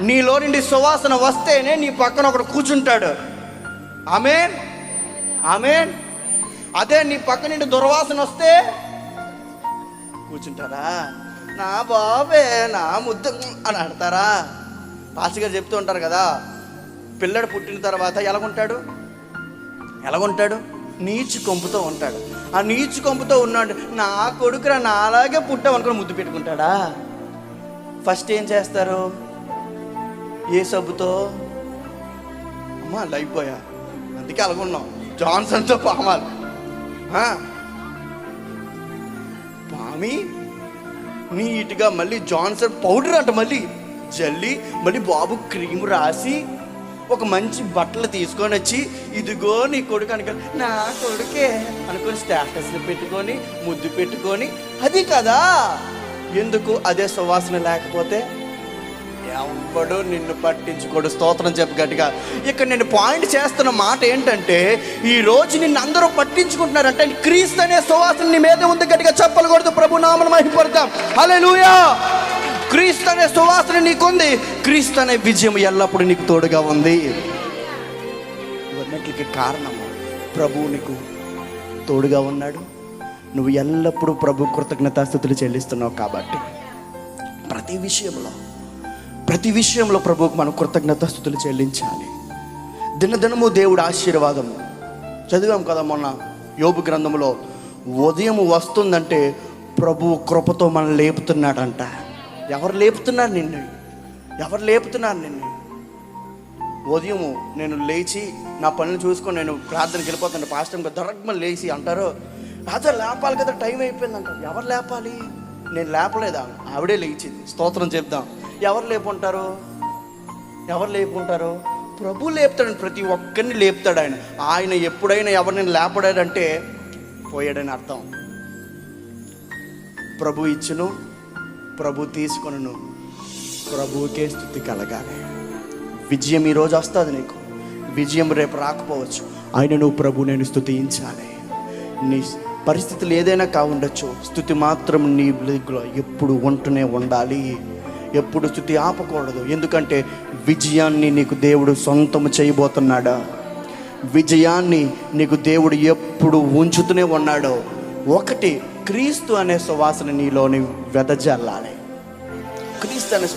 నీలో నుండి సువాసన వస్తేనే నీ పక్కన ఒకడు కూర్చుంటాడు. ఆమెన్? ఆమెన్? అదే నీ పక్క నుండి దుర్వాసన వస్తే కూర్చుంటారా నా బాబే నా ముద్దు అని అడతారా పాస్టర్ చెప్తూ ఉంటారు కదా పిల్లడు పుట్టిన తర్వాత ఎలాగుంటాడు? ఎలాగుంటాడు? నీచు కొంపుతో ఉంటాడు. ఆ నీచు కొంపుతో ఉన్నాడు. నా కొడుకురా నా అలాగే పుట్టావు అనుకుని ముద్దు పెట్టుకుంటాడా? ఫస్ట్ ఏం చేస్తారు? ఏ సబ్బుతో? అమ్మా లైఫ్ పోయా అందుకే అలాగున్నాం జాన్సన్తో పామాలి. పామి నీట్గా మళ్ళీ జాన్సన్ పౌడర్ అంట మళ్ళీ. జల్లి మళ్ళీ బాబు క్రీమ్ రాసి ఒక మంచి బట్టలు తీసుకొని వచ్చి ఇదిగో నీ కొడుకు అనుకో నా కొడుకే అనుకొని స్టేటస్లు పెట్టుకొని ముద్దు పెట్టుకొని అది కదా. ఎందుకు అదే సువాసన లేకపోతే? ఎవడు నిన్ను పట్టించుకోడు? స్తోత్రం చెప్పు గట్టిగా. ఇక్కడ నేను పాయింట్ చేస్తున్న మాట ఏంటంటే ఈ రోజు నిన్ను అందరూ పట్టించుకుంటున్నారంటే క్రీస్తు అనే సువాసన నీ మీద ఉంది గట్టిగా చెప్పలకూడదు ప్రభు నామను మహిపడతాం హల్లెలూయా క్రీస్తు అనే సువాసన నీకుంది. క్రీస్తు అనే విజయం ఎల్లప్పుడూ నీకు తోడుగా ఉంది. ఇవన్నిటికి కారణము ప్రభువు నీకు తోడుగా ఉన్నాడు. నువ్వు ఎల్లప్పుడూ ప్రభు కృతజ్ఞతాస్థుతులు చెల్లిస్తున్నావు కాబట్టి ప్రతి విషయంలో ప్రతి విషయంలో ప్రభువుకు మనం కృతజ్ఞతాస్థుతులు చెల్లించాలి. దినదినము దేవుడు ఆశీర్వాదము. చదివాం కదా మొన్న యోబు గ్రంథంలో ఉదయం వస్తుందంటే ప్రభు కృపతో మనం లేపుతున్నాడంట. ఎవరు లేపుతున్నారు నిన్ను? ఎవరు లేపుతున్నారు నిన్ను? ఉదయము నేను లేచి నా పనులు చూసుకొని నేను ప్రార్థనకి వెళ్ళిపోతాను పాస్టర్గా దొరకమని లేచి అంటారు. అదే లేపాలి కదా టైం అయిపోయిందంట. ఎవరు లేపాలి? నేను లేపలేదా? ఆవిడే లేచింది. స్తోత్రం చెప్దాం. ఎవరు లేపుంటారు? ఎవరు లేపుకుంటారు ప్రభు లేపుతాడు ప్రతి ఒక్కరిని లేపుతాడు ఆయన. ఆయన ఎప్పుడైనా ఎవరిని లేపడాడంటే పోయాడని అర్థం. ప్రభు ఇచ్చును ప్రభు తీసుకొనును. ప్రభువుకే స్థుతి కలగాలి. విజయం ఈరోజు వస్తుంది నీకు. విజయం రేపు రాకపోవచ్చు. ఆయన నువ్వు ప్రభు నేను స్థుతించాలి. నీ పరిస్థితులు ఏదైనా కావుండొచ్చు. స్థుతి మాత్రం నీ బ్లగ్లో ఎప్పుడు ఉంటూనే ఉండాలి. ఎప్పుడు స్థుతి ఆపకూడదు. ఎందుకంటే విజయాన్ని నీకు దేవుడు సొంతం చేయబోతున్నాడా? విజయాన్ని నీకు దేవుడు ఎప్పుడు ఉంచుతూనే ఉన్నాడో. ఒకటి క్రీస్తు అనే సువాసన నీలోని వెదజల్లాలి.